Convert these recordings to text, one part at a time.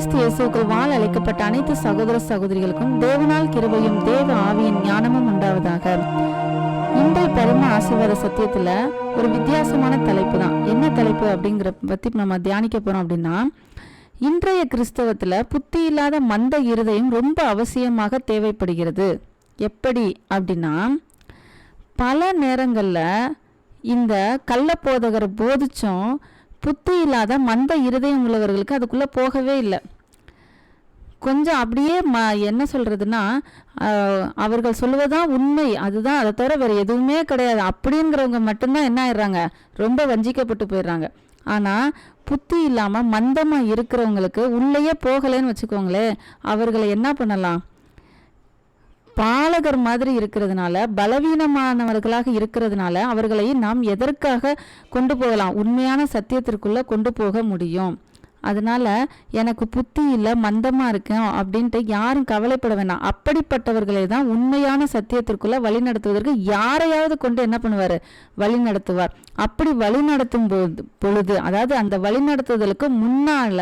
இயேசுக்குள் வாழ அழைக்கப்பட்ட அனைத்து சகோதர சகோதரிகளுக்கும் தேவனால் கிருபையும் தேவ ஆவியின் ஞானமும் உண்டாவதாக. இன்றைய பரம ஆசீர்வாத சத்தியத்துல ஒரு வித்தியாசமான தலைப்பு தான் என்ன தலைப்பு அப்படிங்கிற பத்தி நம்ம தியானிக்க போறோம் அப்படின்னா இன்றைய கிறிஸ்தவத்துல புத்தி இல்லாத மந்த இருதயம் ரொம்ப அவசியமாக தேவைப்படுகிறது. எப்படி அப்படின்னா பல நேரங்களில் இந்த கள்ளப்போதகர் போதிச்சும் புத்தி இல்லாத மந்த இருதயம் உள்ளவர்களுக்கு அதுக்குள்ளே போகவே இல்லை. கொஞ்சம் அப்படியே ம என்ன சொல்கிறதுனா அவர்கள் சொல்லுவதுதான் உண்மை. அதுதான் அதை தவிர வேறு எதுவுமே கிடையாது. அப்படிங்கிறவங்க மட்டும்தான் என்ன ஆயிடுறாங்க? ரொம்ப வஞ்சிக்கப்பட்டு போயிடுறாங்க. ஆனால் புத்தி இல்லாமல் மந்தமாக இருக்கிறவங்களுக்கு உள்ளேயே போகலைன்னு வச்சுக்கோங்களேன் அவர்களை என்ன பண்ணலாம்? பாலகர் மாதிரி இருக்கிறதுனால பலவீனமானவர்களாக இருக்கிறதுனால அவர்களை நாம் எதற்காக கொண்டு போகலாம்? உண்மையான சத்தியத்திற்குள்ள கொண்டு போக முடியும். அதனால் எனக்கு புத்தி இல்லை மந்தமாக இருக்கும் அப்படின்ட்டு யாரும் கவலைப்பட வேணாம். அப்படிப்பட்டவர்களை தான் உண்மையான சத்தியத்திற்குள்ளே வழி நடத்துவதற்கு யாரையாவது கொண்டு என்ன பண்ணுவார்? வழி நடத்துவார். அப்படி வழி நடத்தும் போது பொழுது அதாவது அந்த வழி நடத்துதலுக்கு முன்னால்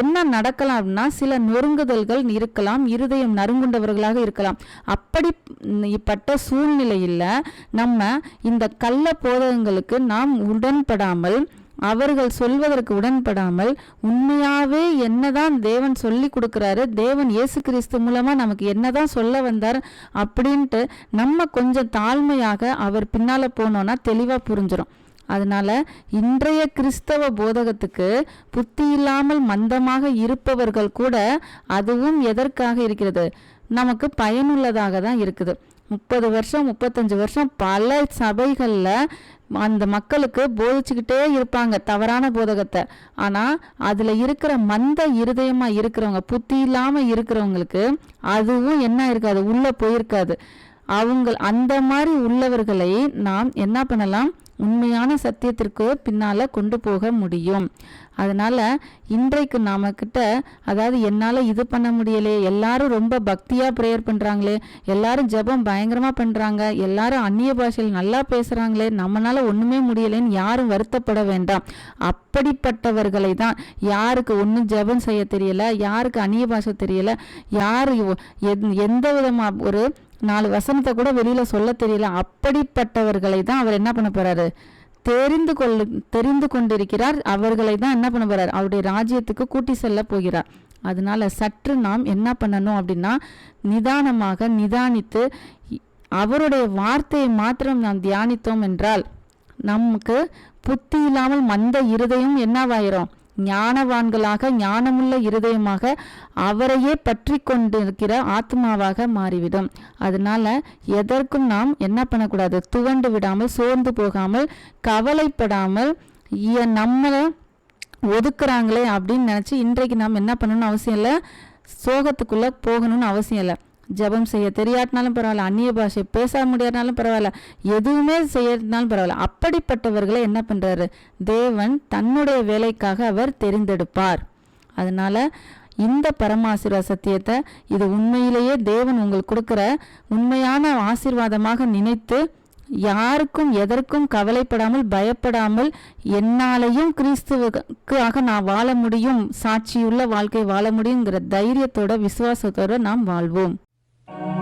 என்ன நடக்கலாம் அப்படின்னா சில நொறுங்குதல்கள் இருக்கலாம் இருதயம் நறுங்குண்டவர்களாக இருக்கலாம். அப்படிப்பட்ட சூழ்நிலையில் நம்ம இந்த கள்ள போதகங்களுக்கு நாம் உடன்படாமல் அவர்கள் சொல்வதற்கு உடன்படாமல் உண்மையாகவே என்னதான் தேவன் சொல்லி கொடுக்குறாரு தேவன் இயேசு கிறிஸ்து மூலமாக நமக்கு என்னதான் சொல்ல வந்தார் அப்படின்ட்டு நம்ம கொஞ்சம் தாழ்மையாக அவர் பின்னால் போனோன்னா தெளிவாக புரிஞ்சிடும் அதனால இன்றைய கிறிஸ்தவ போதகத்துக்கு புத்தி இல்லாமல் மந்தமாக இருப்பவர்கள் கூட அதுவும் எதற்காக இருக்கிறது? நமக்கு பயனுள்ளதாக தான் இருக்குது. முப்பது வருஷம் முப்பத்தஞ்சு வருஷம் பல சபைகளில் அந்த மக்களுக்கு போதிச்சுக்கிட்டே இருப்பாங்க தவறான போதகத்தை. ஆனால் அதில் இருக்கிற மந்த இருதயமாக இருக்கிறவங்க புத்தி இல்லாமல் இருக்கிறவங்களுக்கு அதுவும் என்ன இருக்காது உள்ளே போயிருக்காது. அவங்க அந்த மாதிரி உள்ளவர்களை நாம் என்ன பண்ணலாம்? உண்மையான சத்தியத்திற்கு பின்னால் கொண்டு போக முடியும். அதனால் இன்றைக்கு நாம கிட்ட அதாவது என்னால் இது பண்ண முடியலே எல்லாரும் ரொம்ப பக்தியாக ப்ரேயர் பண்ணுறாங்களே எல்லாரும் ஜெபம் பயங்கரமாக பண்ணுறாங்க எல்லாரும் அந்நிய பாஷையில் நல்லா பேசுகிறாங்களே நம்மளால் ஒன்றுமே முடியலைன்னு யாரும் வருத்தப்பட வேண்டாம். அப்படிப்பட்டவர்களை தான் யாருக்கு ஒன்றும் ஜெபம் செய்ய தெரியலை யாருக்கு அந்நிய பாஷை தெரியலை யார் எந்- எந்த விதமாக ஒரு நாலு வசனத்தை கூட வெளியில் சொல்ல தெரியல. அப்படிப்பட்டவர்களை தான் அவர் என்ன பண்ண போறாரு? தெரிந்து கொள்ளு தெரிந்து கொண்டிருக்கிறார். அவர்களை தான் என்ன பண்ண போறார்? அவருடைய ராஜ்யத்துக்கு கூட்டி செல்ல போகிறார். அதனால சற்று நாம் என்ன பண்ணணும் அப்படின்னா நிதானமாக நிதானித்து அவருடைய வார்த்தையை மாத்திரம் நாம் தியானித்தோம் என்றால் நமக்கு புத்தி இல்லாமல் மந்த இருதயம் என்னவாயிரும்? ஞானவான்களாக ஞானமுள்ள இருதயமாக அவரையே பற்றி கொண்டிருக்கிற ஆத்மாவாக மாறிவிடும். அதனால எதற்கும் நாம் என்ன பண்ணக்கூடாது? துவண்டு விடாமல் சோர்ந்து போகாமல் கவலைப்படாமல் நம்மளை ஒதுக்குறாங்களே அப்படின்னு நினச்சி இன்றைக்கு நாம் என்ன பண்ணணும்னு அவசியம் இல்லை. சோகத்துக்குள்ளே போகணும்னு அவசியம் இல்லை. ஜெபம் செய்ய தெரியாட்டினாலும் பரவாயில்ல அந்நிய பாஷை பேச முடியாட்டினாலும் பரவாயில்ல எதுவுமே செய்யறதுனாலும் பரவாயில்ல. அப்படிப்பட்டவர்களை என்ன பண்ணுறாரு தேவன் தன்னுடைய வேலைக்காக அவர் தெரிந்தெடுப்பார். அதனால் இந்த பரமாசிர்வாத சத்தியத்தை இது உண்மையிலேயே தேவன் உங்களுக்கு கொடுக்குற உண்மையான ஆசீர்வாதமாக நினைத்து யாருக்கும் எதற்கும் கவலைப்படாமல் பயப்படாமல் என்னாலையும் கிறிஸ்துவுக்காக நான் வாழ முடியும் சாட்சியுள்ள வாழ்க்கை வாழ முடியுங்கிற தைரியத்தோட விசுவாசத்தோட நாம் வாழ்வோம். Thank you.